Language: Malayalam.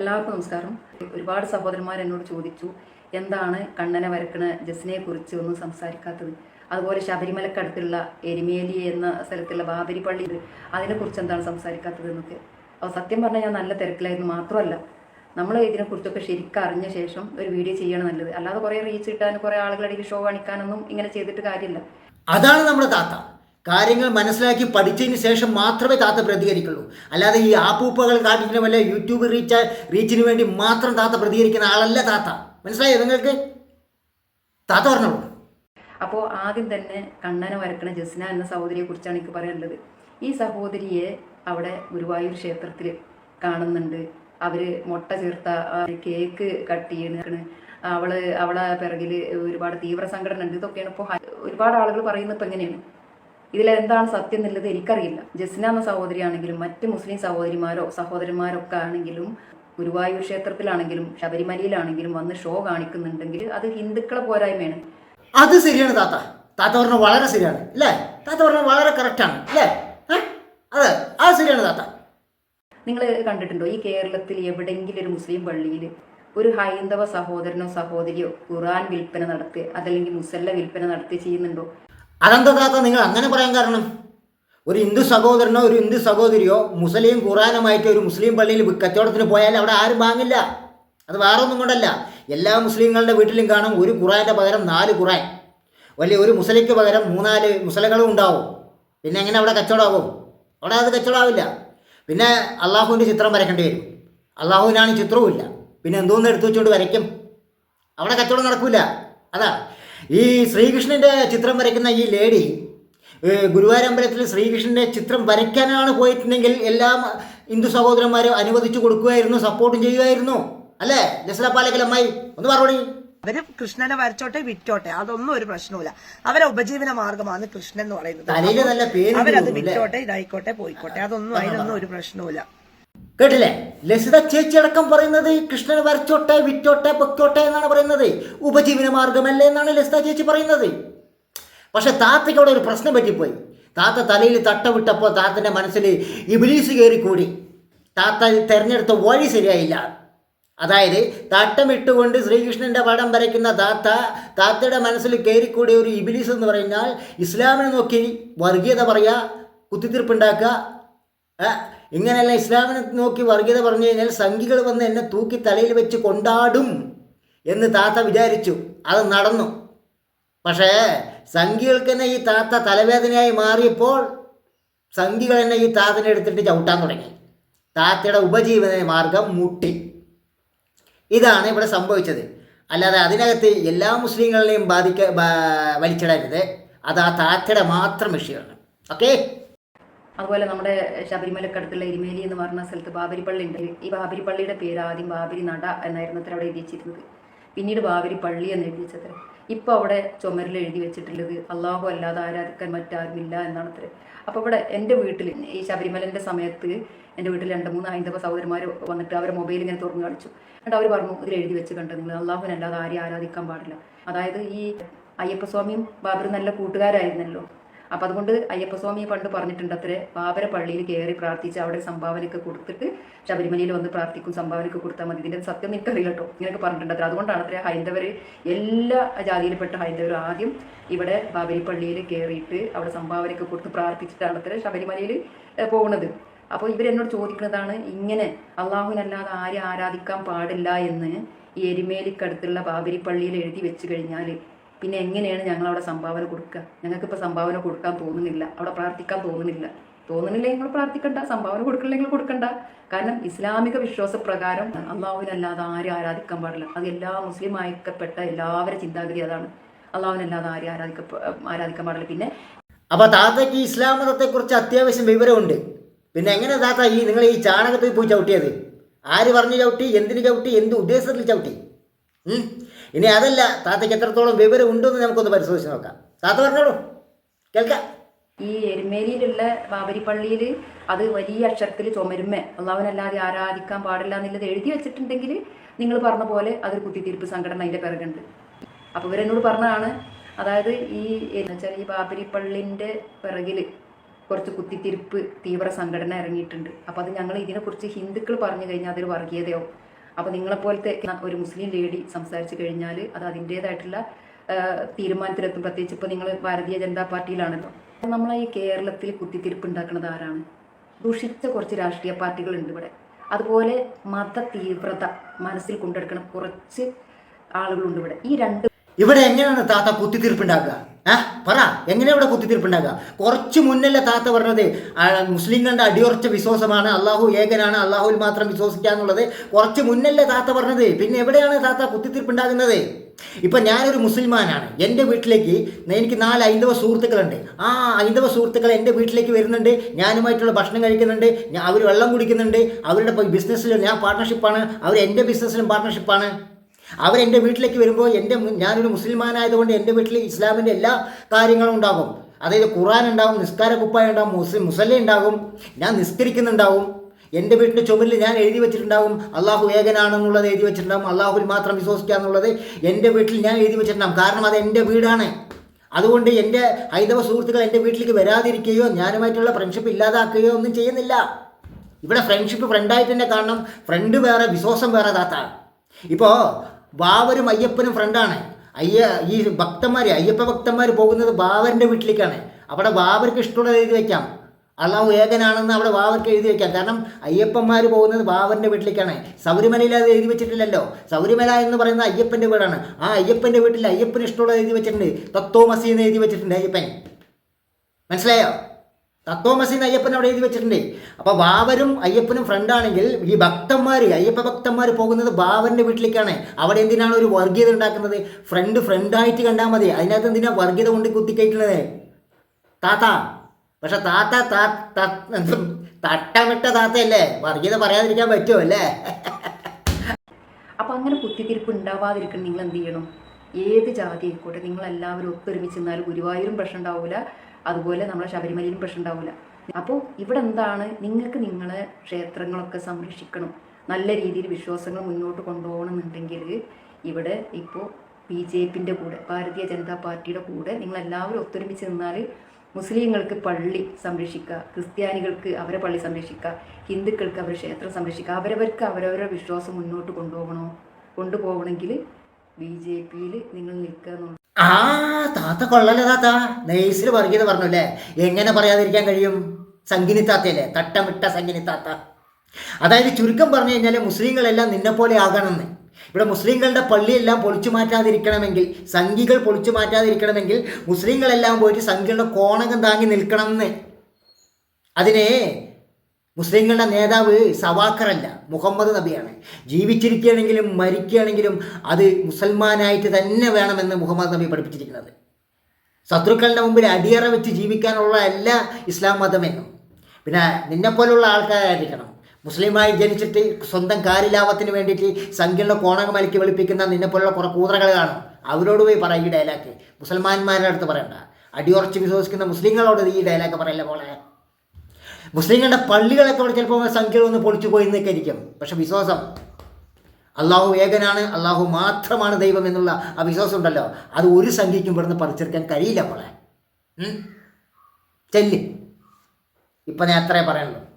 എല്ലാവർക്കും നമസ്കാരം. ഒരുപാട് സഹോദരന്മാർ എന്നോട് ചോദിച്ചു എന്താണ് കണ്ണനെ വരക്കണ ജസിനെ കുറിച്ച് ഒന്നും സംസാരിക്കാത്തത്? അതുപോലെ ശബരിമലക്കടുത്തുള്ള എരിമേലി എന്ന സ്ഥലത്തുള്ള ബാബരി പള്ളി അതിനെ അതിനെക്കുറിച്ച് എന്താണ് സംസാരിക്കാത്തത് എന്നൊക്കെ. അപ്പോൾ സത്യം പറഞ്ഞാൽ ഞാൻ നല്ല തിരക്കിലായിരുന്നു മാത്രമല്ല നമ്മൾ ഇതിനെക്കുറിച്ചൊക്കെ ശരിക്കും അറിഞ്ഞ ശേഷം ഒരു വീഡിയോ ചെയ്യണം നല്ലത്. അല്ലാതെ കുറേ റീച്ച് കിട്ടാൻ കുറേ ആളുകളുടെ ഷോ കാണിക്കാനൊന്നും ഇങ്ങനെ ചെയ്തിട്ട് കാര്യമില്ല. അതാണ് നമ്മുടെ താത്ത. കാര്യങ്ങൾ മനസ്സിലാക്കി പഠിച്ചതിന് ശേഷം മാത്രമേ താത്ത പ്രതികരിക്കുള്ളൂ. അല്ലാതെ ഈ ആപ്പൂപ്പകൾ കാട്ടിക്കുന്ന വല്ല യൂട്യൂബ് റീച്ച് റീച്ചിന് വേണ്ടി മാത്രം താത്ത പ്രതികരിക്കുന്ന ആളല്ല താത്ത. മനസ്സിലായോ നിങ്ങൾക്ക്? താത്ത പറഞ്ഞോളൂ. അപ്പോൾ ആദ്യം തന്നെ കണ്ണനെ വരക്കണ ജസ്ന എന്ന സഹോദരിയെ കുറിച്ചാണ് എനിക്ക് പറയാനുള്ളത്. ഈ സഹോദരിയെ അവിടെ ഗുരുവായൂർ ക്ഷേത്രത്തിൽ കാണുന്നുണ്ട്. അവർ മുട്ട ചേർത്ത കേക്ക് കട്ട് ചെയ്യണ അവൾ അവളെ പിറകിൽ ഒരുപാട് തീവ്ര സംഘടന ഉണ്ട് ഇതൊക്കെയാണ് ഇപ്പോൾ ഒരുപാട് ആളുകൾ പറയുന്നത് ഇപ്പം എങ്ങനെയാണ്? ഇതിലെന്താണ് സത്യം എന്നുള്ളത് എനിക്കറിയില്ല. ജസ്ന എന്ന സഹോദരിയാണെങ്കിലും മറ്റ് മുസ്ലിം സഹോദരിമാരോ സഹോദരന്മാരോ ഒക്കെ ആണെങ്കിലും ഗുരുവായൂർ ക്ഷേത്രത്തിലാണെങ്കിലും ശബരിമലയിലാണെങ്കിലും വന്ന് ഷോ കാണിക്കുന്നുണ്ടെങ്കിൽ അത് ഹിന്ദുക്കളെ പോരായ്മയാണ്. അത് ശരിയാണ് താത്ത. താത്ത പറഞ്ഞ വളരെ ശരിയാണ്. അല്ലേ താത്ത പറഞ്ഞ വളരെ ആണ്. അല്ലേ അതെ അത് ശരിയാണ് താത്ത. നിങ്ങൾ കണ്ടിട്ടുണ്ടോ? ഈ കേരളത്തിൽ എവിടെയെങ്കിലും ഒരു മുസ്ലിം പള്ളിയിൽ ഒരു ഹൈന്ദവ സഹോദരനോ സഹോദരിയോ ഖുറാൻ വിൽപ്പന നടത്തി അതല്ലെങ്കിൽ മുസല്ല വിൽപ്പന നടത്തി ചെയ്യുന്നുണ്ടോ? അതെന്താ നിങ്ങൾ അങ്ങനെ പറയാൻ കാരണം? ഒരു ഹിന്ദു സഹോദരനോ ഒരു ഹിന്ദു സഹോദരിയോ മുസ്ലിം ഖുറാനുമായിട്ട് ഒരു മുസ്ലിം പള്ളിയിൽ കച്ചവടത്തിന് പോയാൽ അവിടെ ആരും വാങ്ങില്ല. അത് വേറെ ഒന്നും കൊണ്ടല്ല. എല്ലാ മുസ്ലിങ്ങളുടെ വീട്ടിലും കാണും ഒരു ഖുറാന്റെ പകരം നാല് ഖുറാൻ. വലിയ ഒരു മുസ്ലിക്ക് പകരം മൂന്നാൽ മുസ്ലിങ്ങളും ഉണ്ടാവും. പിന്നെ എങ്ങനെ അവിടെ കച്ചവടമാകും? അവിടെ അത് കച്ചവടമാവില്ല. പിന്നെ അള്ളാഹുവിന്റെ ചിത്രം വരയ്ക്കേണ്ടി വരും. അള്ളാഹുവിനാണ് ചിത്രവും ഇല്ല പിന്നെ എന്തോന്ന് എടുത്തു വെച്ചുകൊണ്ട് വരയ്ക്കും? അവിടെ കച്ചവടം നടക്കില്ല അതാ. ഈ ശ്രീകൃഷ്ണന്റെ ചിത്രം വരയ്ക്കുന്ന ഈ ലേഡി ഗുരുവാരമ്പലത്തിൽ ശ്രീകൃഷ്ണന്റെ ചിത്രം വരയ്ക്കാനാണ് പോയിട്ടുണ്ടെങ്കിൽ എല്ലാ ഹിന്ദു സഹോദരന്മാരും അനുവദിച്ചു കൊടുക്കുമായിരുന്നു സപ്പോർട്ടും ചെയ്യുമായിരുന്നു. അല്ലേ? ജസ്ല പാലക്കലമ്മായി ഒന്ന് പറഞ്ഞു അവർ കൃഷ്ണനെ വരച്ചോട്ടെ വിറ്റോട്ടെ? അതൊന്നും ഒരു പ്രശ്നമില്ല അവരെ ഉപജീവന മാർഗമാണ് കൃഷ്ണൻ എന്ന് പറയുന്നത്. അവരത്? വിറ്റോട്ടെ ഇതായിക്കോട്ടെ പോയിക്കോട്ടെ. അതൊന്നും അതിനൊന്നും ഒരു പ്രശ്നവുമില്ല. കേട്ടില്ലേ? ലസിത ചേച്ചി അടക്കം പറയുന്നത് കൃഷ്ണൻ വരച്ചോട്ടെ വിറ്റോട്ടെ പൊക്കോട്ടെ എന്നാണ് പറയുന്നത്. ഉപജീവന മാർഗമല്ലേ എന്നാണ് ലസിത ചേച്ചി പറയുന്നത്. പക്ഷെ താത്തയ്ക്ക് അവിടെ ഒരു പ്രശ്നം പറ്റിപ്പോയി. താത്ത തലയിൽ തട്ട വിട്ടപ്പോൾ താത്തന്റെ മനസ്സിൽ ഇബിലീസ് കയറിക്കൂടി. താത്ത തിരഞ്ഞെടുത്ത വഴി ശരിയായില്ല. അതായത് തട്ടമിട്ടുകൊണ്ട് ശ്രീകൃഷ്ണന്റെ പടം വരയ്ക്കുന്ന താത്ത താത്തയുടെ മനസ്സിൽ കയറിക്കൂടിയ ഒരു ഇബിലീസ് എന്ന് പറഞ്ഞാൽ ഇസ്ലാമിനെ നോക്കി വർഗീയത പറയുക കുത്തിത്തിരിപ്പുണ്ടാക്കുക ഇങ്ങനെയല്ല ഇസ്ലാമിനെ നോക്കി വർഗീയത പറഞ്ഞു കഴിഞ്ഞാൽ സംഘികൾ വന്ന് എന്നെ തൂക്കി തലയിൽ വെച്ച് കൊണ്ടാടും എന്ന് താത്ത വിചാരിച്ചു. അത് നടന്നു. പക്ഷേ സംഘികൾക്ക് തന്നെ ഈ താത്ത തലവേദനയായി മാറിയപ്പോൾ സംഘികൾ തന്നെ ഈ താത്തനെ എടുത്തിട്ട് ചവിട്ടാൻ തുടങ്ങി. താത്തയുടെ ഉപജീവന മാർഗം മുട്ടി. ഇതാണ് ഇവിടെ സംഭവിച്ചത്. അല്ലാതെ അതിനകത്ത് എല്ലാ മുസ്ലിങ്ങളെയും ബാധിക്ക വലിച്ചിടരുത്. അത് ആ താത്തയുടെ മാത്രം വിഷയമാണ്. ഓക്കേ? അതുപോലെ നമ്മുടെ ശബരിമലക്കടുത്തുള്ള എരിമേലി എന്ന് പറഞ്ഞ സ്ഥലത്ത് ബാബരി പള്ളി ഉണ്ട്. ഈ ബാബരി പള്ളിയുടെ പേര് ആദ്യം ബാബരി നട എന്നായിരുന്നു അത്ര അവിടെ എഴുതി വെച്ചിരുന്നത്. പിന്നീട് ബാബരി പള്ളി എന്ന് എഴുതി വെച്ചത്ര. ഇപ്പോൾ അവിടെ ചുമരിൽ എഴുതി വെച്ചിട്ടുള്ളത് അള്ളാഹു അല്ലാതെ ആരാധിക്കാൻ മറ്റാരുമില്ല എന്നാണ് അത്ര അപ്പോൾ ഇവിടെ എന്റെ വീട്ടിൽ ഈ ശബരിമലന്റെ സമയത്ത് എന്റെ വീട്ടിൽ രണ്ട് മൂന്ന് ഹൈന്ദവ സഹോദരന്മാർ വന്നിട്ട് അവരെ മൊബൈൽ ഇങ്ങനെ തുറന്നു കാണിച്ചു. എന്നിട്ട് അവർ പറഞ്ഞു ഇതിൽ എഴുതി വെച്ച് കണ്ടു നിങ്ങൾ? അള്ളാഹുവിനല്ലാതെ ആരെയും ആരാധിക്കാൻ പാടില്ല. അതായത് ഈ അയ്യപ്പസ്വാമിയും ബാബറും നല്ല കൂട്ടുകാരായിരുന്നല്ലോ. അപ്പം അതുകൊണ്ട് അയ്യപ്പസ്വാമി പണ്ട് പറഞ്ഞിട്ടുണ്ട് അത്ര. ബാബര പള്ളിയിൽ കയറി പ്രാർത്ഥിച്ച് അവിടെ സംഭാവനയൊക്കെ കൊടുത്തിട്ട് ശബരിമലയിൽ വന്ന് പ്രാർത്ഥിക്കും സംഭാവനയൊക്കെ കൊടുത്താൽ മതി. ഇതിന്റെ സത്യം എനിക്കറിയില്ല കേട്ടോ. ഇങ്ങനെയൊക്കെ പറഞ്ഞിട്ടുണ്ട് അതുകൊണ്ടാണ് അത്ര ഹൈന്ദവർ എല്ലാ ജാതിയിൽപ്പെട്ട ഹൈന്ദവരും ആദ്യം ഇവിടെ ബാബരി പള്ളിയിൽ കയറിയിട്ട് അവിടെ സംഭാവനയൊക്കെ കൊടുത്ത് പ്രാർത്ഥിച്ചിട്ടാണ് അത്ര ശബരിമലയിൽ പോകുന്നത് അപ്പോൾ ഇവരെന്നോട് ചോദിക്കുന്നതാണ് ഇങ്ങനെ അള്ളാഹുവിനല്ലാതെ ആരെ ആരാധിക്കാൻ പാടില്ല എന്ന് ഈ എരുമേലിക്കടുത്തുള്ള ബാബരി പള്ളിയിൽ എഴുതി വെച്ച് കഴിഞ്ഞാൽ പിന്നെ എങ്ങനെയാണ് ഞങ്ങൾ അവിടെ സംഭാവന കൊടുക്കുക? ഞങ്ങൾക്കിപ്പോൾ സംഭാവന കൊടുക്കാൻ തോന്നുന്നില്ല. അവിടെ പ്രാർത്ഥിക്കാൻ തോന്നുന്നില്ല. തോന്നുന്നില്ലെങ്കിൽ നിങ്ങൾ പ്രാർത്ഥിക്കണ്ട? സംഭാവന കൊടുക്കണില്ലെങ്കിൽ കൊടുക്കണ്ട. കാരണം ഇസ്ലാമിക വിശ്വാസപ്രകാരം അള്ളാഹുവിനല്ലാതെ ആരും ആരാധിക്കാൻ പാടില്ല. അത് എല്ലാ മുസ്ലിം അയക്കപ്പെട്ട എല്ലാവരുടെ ചിന്താഗതി അതാണ്. അള്ളാഹുവിനല്ലാതെ ആരും ആരാധിക്ക ആരാധിക്കാൻ പാടില്ല. പിന്നെ അപ്പോൾ താത്തയ്ക്ക് ഇസ്ലാം മതത്തെക്കുറിച്ച് അത്യാവശ്യം വിവരമുണ്ട്. പിന്നെ എങ്ങനെ താത്ത ഈ നിങ്ങൾ ഈ ചാണകത്തിൽ പോയി ചവിട്ടിയത്? ആര് പറഞ്ഞു ചവിട്ടി? എന്തിന് ചവിട്ടി? എന്ത് ഉദ്ദേശത്തിൽ ചവിട്ടി? ഇനി അതല്ല താത്തയ്ക്ക് എത്രത്തോളം വിവരം ഉണ്ടെന്ന് നമുക്കൊന്ന് പരിശോധിച്ച് നോക്കാം. താത്ത പറഞ്ഞോളൂ. കേൾക്കാം. ഈ എരുമേലിയിലുള്ള ബാബരിപ്പള്ളിയിൽ അത് വലിയ അക്ഷരത്തിൽ ചുമരുമ്മ അള്ളാവനല്ലാതെ ആരാധിക്കാൻ പാടില്ല എന്നുള്ളത് എഴുതി വെച്ചിട്ടുണ്ടെങ്കിൽ നിങ്ങൾ പറഞ്ഞ പോലെ അതൊരു കുത്തിത്തിരിപ്പ് സംഘടന അതിന്റെ പിറകുണ്ട്. അപ്പോൾ ഇവരെന്നോട് പറഞ്ഞതാണ് അതായത് ഈ വെച്ചാൽ ഈ ബാബരിപ്പള്ളിന്റെ പിറകിൽ കുറച്ച് കുത്തിത്തിരിപ്പ് തീവ്ര സംഘടന ഇറങ്ങിയിട്ടുണ്ട്. അപ്പോൾ അത് ഞങ്ങൾ ഇതിനെക്കുറിച്ച് ഹിന്ദുക്കൾ പറഞ്ഞു കഴിഞ്ഞാൽ അതൊരു വർഗീയതയോ അപ്പോൾ നിങ്ങളെപ്പോലത്തെ ഒരു മുസ്ലിം ലേഡി സംസാരിച്ചു കഴിഞ്ഞാൽ അത് അതിന്റേതായിട്ടുള്ള തീരുമാനത്തിലെത്തും. പ്രത്യേകിച്ച് ഇപ്പോൾ നിങ്ങൾ ഭാരതീയ ജനതാ പാർട്ടിയിലാണല്ലോ. നമ്മൾ ഈ കേരളത്തിൽ കുത്തിത്തിരിപ്പ് ഉണ്ടാക്കുന്നത് ആരാണ്? ദുഷിച്ച കുറച്ച് രാഷ്ട്രീയ പാർട്ടികളുണ്ട് ഇവിടെ. അതുപോലെ മത തീവ്രത മനസ്സിൽ കൊണ്ടെടുക്കുന്ന കുറച്ച് ആളുകളുണ്ട് ഇവിടെ. ഈ രണ്ട് ഇവിടെ എങ്ങനെയാണ് താത്ത കുത്തിത്തീർപ്പുണ്ടാക്കുക ആ പറ. എങ്ങനെ ഇവിടെ കുത്തിത്തീർപ്പുണ്ടാക്കുക കുറച്ച് മുന്നല്ലേ താത്ത പറഞ്ഞത് മുസ്ലിങ്ങളുടെ അടിയുറച്ച വിശ്വാസമാണ് അള്ളാഹു ഏകനാണ് അള്ളാഹുവിൽ മാത്രം വിശ്വസിക്കുക എന്നുള്ളത്. കുറച്ച് മുന്നല്ലേ താത്ത പറഞ്ഞത് പിന്നെ എവിടെയാണ് താത്ത കുത്തിത്തീർപ്പുണ്ടാകുന്നത് ഇപ്പം ഞാനൊരു മുസ്ലിമാനാണ്. എന്റെ വീട്ടിലേക്ക് എനിക്ക് നാല് ഹൈന്ദവ സുഹൃത്തുക്കളുണ്ട്. ആ ഹൈന്ദവ സുഹൃത്തുക്കൾ എന്റെ വീട്ടിലേക്ക് വരുന്നുണ്ട്. ഞാനുമായിട്ടുള്ള ഭക്ഷണം കഴിക്കുന്നുണ്ട്. അവർ വെള്ളം കുടിക്കുന്നുണ്ട്. അവരുടെ ബിസിനസ്സിൽ ഞാൻ പാർട്ട്ണർഷിപ്പാണ് അവർ എന്റെ ബിസിനസ്സിലും പാർട്ട്ണർഷിപ്പാണ് അവരെന്റെ വീട്ടിലേക്ക് വരുമ്പോൾ എന്റെ ഞാനൊരു മുസ്ലിമാനായതുകൊണ്ട് എന്റെ വീട്ടിൽ ഇസ്ലാമിന്റെ എല്ലാ കാര്യങ്ങളും ഉണ്ടാകും. അതായത് ഖുറാൻ ഉണ്ടാകും നിസ്കാര കുപ്പായ ഉണ്ടാകും മുസ്ലിം മുസല്ല ഉണ്ടാകും ഞാൻ നിസ്കരിക്കുന്നുണ്ടാവും എന്റെ വീട്ടിന്റെ ചുമരിൽ ഞാൻ എഴുതി വെച്ചിട്ടുണ്ടാകും അള്ളാഹു ഏകനാണെന്നുള്ളത് എഴുതി വെച്ചിട്ടുണ്ടാകും അള്ളാഹുവിൽ മാത്രം വിശ്വസിക്കുക എന്നുള്ളത് എന്റെ വീട്ടിൽ ഞാൻ എഴുതി വെച്ചിട്ടുണ്ടാകും. കാരണം അത് എന്റെ വീടാണ്. അതുകൊണ്ട് എന്റെ ഹൈന്ദവ സുഹൃത്തുക്കൾ എന്റെ വീട്ടിലേക്ക് വരാതിരിക്കുകയോ ഞാനുമായിട്ടുള്ള ഫ്രണ്ട്ഷിപ്പ് ഇല്ലാതാക്കുകയോ ഒന്നും ചെയ്യുന്നില്ല. ഇവിടെ ഫ്രണ്ട്ഷിപ്പ് ഫ്രണ്ടായിട്ട് തന്നെ കാണണം. ഫ്രണ്ട് വേറെ വിശ്വാസം വേറെ താത്താണ് ഇപ്പോൾ ബാവരും അയ്യപ്പനും ഫ്രണ്ടാണ് അയ്യ ഈ ഭക്തന്മാർ അയ്യപ്പ ഭക്തന്മാർ പോകുന്നത് ബാബറിന്റെ വീട്ടിലേക്കാണ്. അവിടെ ബാബർക്ക് ഇഷ്ടമുള്ളത് എഴുതി വയ്ക്കാം അള്ളാഹു ഏകനാണെന്ന് അവിടെ ബാബർക്ക് എഴുതി വയ്ക്കാം കാരണം അയ്യപ്പന്മാർ പോകുന്നത് ബാബറിന്റെ വീട്ടിലേക്കാണ്. ശബരിമലയിൽ അത് എഴുതി വെച്ചിട്ടില്ലല്ലോ. ശബരിമല എന്ന് പറയുന്നത് അയ്യപ്പന്റെ വീടാണ്. ആ അയ്യപ്പന്റെ വീട്ടിൽ അയ്യപ്പന് ഇഷ്ടമുള്ളത് എഴുതി വെച്ചിട്ടുണ്ട്. തത്വമസി എന്ന് എഴുതി വെച്ചിട്ടുണ്ട് അയ്യപ്പൻ. മനസ്സിലായോ? തത്വമസീന്ന് അയ്യപ്പൻ അവിടെ എഴുതി വെച്ചിട്ടുണ്ട്. അപ്പോൾ വാവരും അയ്യപ്പനും ഫ്രണ്ടാണെങ്കിൽ ഈ ഭക്തന്മാർ അയ്യപ്പ ഭക്തന്മാർ പോകുന്നത് ബാബറിന്റെ വീട്ടിലേക്കാണ്. അവിടെ എന്തിനാണ് ഒരു വർഗീയത ഉണ്ടാക്കുന്നത്? ഫ്രണ്ട് ഫ്രണ്ടായിട്ട് കണ്ടാൽ മതി. അതിനകത്ത് എന്തിനാ വർഗീയത കൊണ്ട് കുത്തിക്കയറ്റുന്നത്? താത്ത പക്ഷെ താത്ത തട്ടമിട്ട താത്തയല്ലേ? വർഗീയത പറയാതിരിക്കാൻ പറ്റുമോ അല്ലേ? അപ്പം അങ്ങനെ കുത്തിത്തിരിപ്പ് ഉണ്ടാവാതിരിക്കണം നിങ്ങൾ എന്ത് ചെയ്യണം? ഏത് ജാതി ആയിക്കോട്ടെ നിങ്ങളെല്ലാവരും ഒത്തൊരുമിച്ച് നിന്നാൽ ഗുരുവായൂരും പ്രശ്നം ഉണ്ടാവില്ല അതുപോലെ നമ്മളെ ശബരിമലയിലും പ്രശ്നം ഉണ്ടാവില്ല അപ്പോൾ ഇവിടെ എന്താണ്? നിങ്ങൾക്ക് നിങ്ങളെ ക്ഷേത്രങ്ങളൊക്കെ സംരക്ഷിക്കണം. നല്ല രീതിയിൽ വിശ്വാസങ്ങൾ മുന്നോട്ട് കൊണ്ടുപോകണമെന്നുണ്ടെങ്കിൽ ഇവിടെ ഇപ്പോൾ ബി ജെ പിന്റെ കൂടെ ഭാരതീയ ജനതാ പാർട്ടിയുടെ കൂടെ നിങ്ങളെല്ലാവരും ഒത്തൊരുമിച്ച് നിന്നാൽ മുസ്ലിങ്ങൾക്ക് പള്ളി സംരക്ഷിക്കുക ക്രിസ്ത്യാനികൾക്ക് അവരെ പള്ളി സംരക്ഷിക്കുക ഹിന്ദുക്കൾക്ക് അവരെ ക്ഷേത്രം സംരക്ഷിക്കുക അവരവർക്ക് അവരവരുടെ വിശ്വാസം മുന്നോട്ട് കൊണ്ടുപോകണോ? കൊണ്ടുപോകണമെങ്കിൽ ബി ജെ പിയിൽ നിങ്ങൾ നിൽക്കുക ആ താത്ത കൊള്ളല്ലേ താത്ത. വർഗീയത പറഞ്ഞു അല്ലേ എങ്ങനെ പറയാതിരിക്കാൻ കഴിയും? സംഗിനി താത്തയല്ലേ? തട്ടമിട്ട സംഗിനി താത്ത. അതായത് ചുരുക്കം പറഞ്ഞു കഴിഞ്ഞാൽ മുസ്ലിങ്ങളെല്ലാം നിന്നെപ്പോലെ ആകണമെന്ന്. ഇവിടെ മുസ്ലിങ്ങളുടെ പള്ളിയെല്ലാം പൊളിച്ചു മാറ്റാതിരിക്കണമെങ്കിൽ സംഘികൾ പൊളിച്ചു മാറ്റാതിരിക്കണമെങ്കിൽ മുസ്ലിങ്ങളെല്ലാം പോയിട്ട് സംഘികളുടെ കോണകം താങ്ങി നിൽക്കണമെന്ന്. അതിനെ മുസ്ലിങ്ങളുടെ നേതാവ് സവാക്കറല്ല മുഹമ്മദ് നബിയാണ്. ജീവിച്ചിരിക്കുകയാണെങ്കിലും മരിക്കുകയാണെങ്കിലും അത് മുസൽമാനായിട്ട് തന്നെ വേണമെന്ന് മുഹമ്മദ് നബി പഠിപ്പിച്ചിരിക്കുന്നത്. ശത്രുക്കളുടെ മുമ്പിൽ അടിയറ വെച്ച് ജീവിക്കാനുള്ള അല്ല ഇസ്ലാം മതമെന്നും പിന്നെ നിന്നെപ്പോലുള്ള ആൾക്കാരായിരിക്കണം. മുസ്ലിമായി ജനിച്ചിട്ട് സ്വന്തം കാര്യലാഭത്തിന് വേണ്ടിയിട്ട് സംഖ്യയുടെ കോണകമലക്കി വെളുപ്പിക്കുന്ന നിന്നെപ്പോലുള്ള കുറേ കൂതറകൾ കാണും. അവരോട് പോയി പറ ഈ ഡയലാക്ക് മുസൽമാന്മാരുടെ അടുത്ത് പറയണ്ട. അടിയുറച്ച് വിശ്വസിക്കുന്ന മുസ്ലിങ്ങളോട് ഈ ഡയലാക്ക് പറയല്ല പോലെ മുസ്ലിങ്ങളുടെ പള്ളികളൊക്കെ അവിടെ ചിലപ്പോൾ സംഖ്യകളൊന്ന് പൊളിച്ചു പോയി എന്നൊക്കെ ഇരിക്കും പക്ഷെ വിശ്വാസം. അള്ളാഹു ഏകനാണ് അള്ളാഹു മാത്രമാണ് ദൈവം എന്നുള്ള ആ വിശ്വാസം ഉണ്ടല്ലോ. അത് ഒരു സംഖ്യയ്ക്കും ഇവിടുന്ന് പറിച്ചെടുക്കാൻ കഴിയില്ല മോളെ? ചെല്ല്. ഇപ്പം ഞാൻ അത്രേ പറയാനുള്ളൂ